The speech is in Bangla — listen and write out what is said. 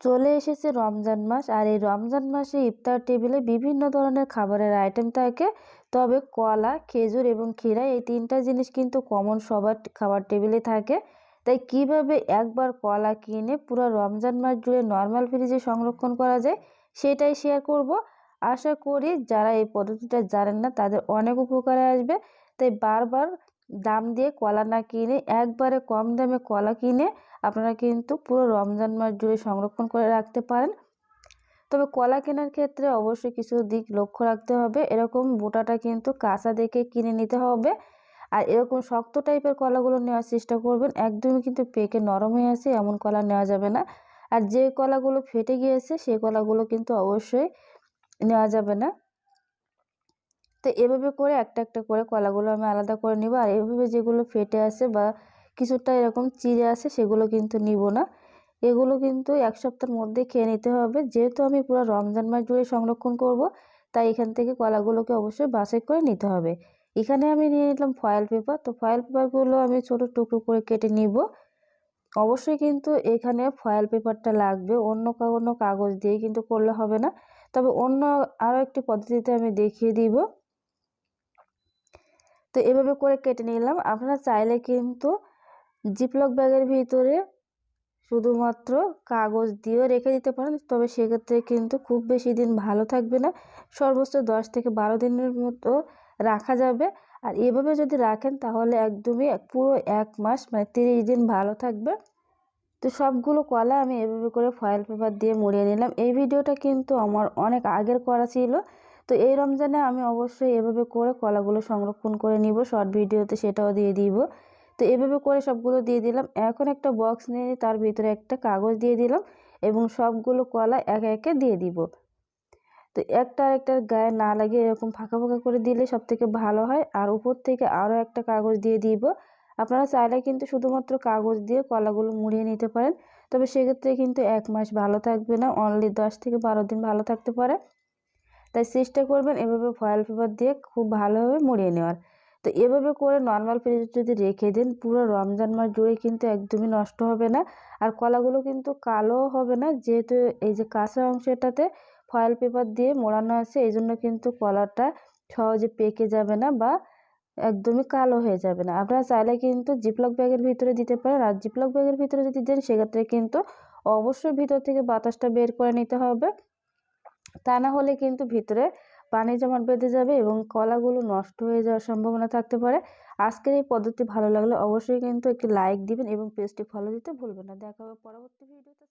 চলে এসেছে রমজান মাস আর এই রমজান মাসে ইফতার টেবিলে বিভিন্ন ধরনের খাবারের আইটেম থাকে। তবে কলা, খেজুর এবং ক্ষীরা এই তিনটা জিনিস কিন্তু কমন সবার খাবার টেবিলে থাকে। তাই কীভাবে একবার কলা কিনে পুরো রমজান মাস জুড়ে নর্মাল ফ্রিজে সংরক্ষণ করা যায়, সেটাই শেয়ার করব। আশা করি যারা এই পদ্ধতিটা জানেন না, তাদের অনেক উপকারে আসবে। তাই বারবার দাম দিয়ে কলা না কিনে, একবারে কম দামে কলা কিনে আপনারা কিন্তু পুরো রমজান মাস জুড়ে সংরক্ষণ করে রাখতে পারেন। তবে কলা কেনার ক্ষেত্রে অবশ্যই কিছু দিক লক্ষ্য রাখতে হবে। এরকম বোটাটা কিন্তু কাঁচা দেখে কিনে নিতে হবে। আর এরকম শক্ত টাইপের কলাগুলো নেওয়ার চেষ্টা করবেন। একদমই কিন্তু পেকে নরম হয়ে আছে এমন কলা নেওয়া যাবে না। আর যে কলাগুলো ফেটে গিয়েছে সেই কলাগুলো কিন্তু অবশ্যই নেওয়া যাবে না। তো এভাবে করে একটা একটা করে কলাগুলো আমি আলাদা করে নিব। আর এভাবে যেগুলো ফেটে আছে বা কিছুটা এরকম চিড়ে আছে, সেগুলো কিন্তু নিব না। এগুলো কিন্তু এক সপ্তাহের মধ্যে খেয়ে নিতে হবে। যেহেতু আমি পুরো রমজান মাস জুড়ে সংরক্ষণ করব, তাই এখান থেকে কলাগুলোকে অবশ্যই বাছাই করে নিতে হবে। এখানে আমি নিয়ে নিলাম ফয়েল পেপার তো ফয়েল পেপারগুলো আমি ছোটো টুকরো করে কেটে নিব। অবশ্যই কিন্তু এখানে ফয়েল পেপারটা লাগবে। অন্য কোনো কাগজ দিয়ে কিন্তু করলে হবে না। তবে অন্য আরও একটি পদ্ধতিতে আমি দেখিয়ে দিব। তো এভাবে করে কেটে নিলাম। আপনারা চাইলে কিন্তু জিপলক ব্যাগের ভিতরে শুধুমাত্র কাগজ দিয়েও রেখে দিতে পারেন। তবে সেক্ষেত্রে কিন্তু খুব বেশি দিন ভালো থাকবে না। সর্বোচ্চ দশ থেকে বারো দিনের মতো রাখা যাবে। আর এভাবে যদি রাখেন তাহলে একদমই পুরো এক মাস মানে তিরিশ দিন ভালো থাকবে। তো সবগুলো কলা আমি এভাবে করে ফয়েল পেপার দিয়ে মুড়িয়ে নিলাম। এই ভিডিওটা কিন্তু আমার অনেক আগের করা ছিল। তো এই রমজানে আমি অবশ্যই এভাবে করে কলাগুলো সংরক্ষণ করে নিব শর্ট ভিডিওতে সেটাও দিয়ে দিব। তো এভাবে করে সবগুলো দিয়ে দিলাম। এখন একটা বক্স নিয়ে তার ভিতরে একটা কাগজ দিয়ে দিলাম এবং সবগুলো কলা একে একে দিয়ে দিব। তো একটা একটার গায়ে না লাগে এরকম ফাঁকা ফাঁকা করে দিলে সব থেকে ভালো হয়। আর উপর থেকে আরও একটা কাগজ দিয়ে দিব। আপনারা চাইলে কিন্তু শুধুমাত্র কাগজ দিয়ে কলাগুলো মুড়িয়ে নিতে পারেন। তবে সেক্ষেত্রে কিন্তু এক মাস ভালো থাকবে না। অনলি দশ থেকে বারো দিন ভালো থাকতে পারে। তাই চেষ্টা করবেন এভাবে ফয়েল পেপার দিয়ে খুব ভালোভাবে মুড়িয়ে নেওয়ার। তো এভাবে করে নর্মাল ফ্রিজে যদি রেখে দেন, পুরো রমজান মাস জুড়ে কিন্তু একদমই নষ্ট হবে না। আর কলাগুলো কিন্তু কালো হবে না, যেহেতু এই যে কাঁচা অংশটাতে ফয়েল পেপার দিয়ে মোড়ানো আছে এই জন্য কিন্তু কলাটা সহজে পেকে যাবে না বা একদমই কালো হয়ে যাবে না। আপনারা চাইলে কিন্তু জিপলক ব্যাগের ভিতরে দিতে পারেন। আর জিপলক ব্যাগের ভিতরে যদি দেন, সেক্ষেত্রে কিন্তু অবশ্যই ভিতর থেকে বাতাসটা বের করে নিতে হবে। তা না হলে কিন্তু ভিতরে পানি জমাট বেঁধে যাবে এবং কলাগুলো নষ্ট হয়ে যাওয়ার সম্ভাবনা থাকতে পারে। আজকের এই পদ্ধতি ভালো লাগলে অবশ্যই কিন্তু একটি লাইক দিবেন এবং পেজটি ফলো দিতে ভুলবেন না। দেখা হবে পরবর্তী ভিডিওতে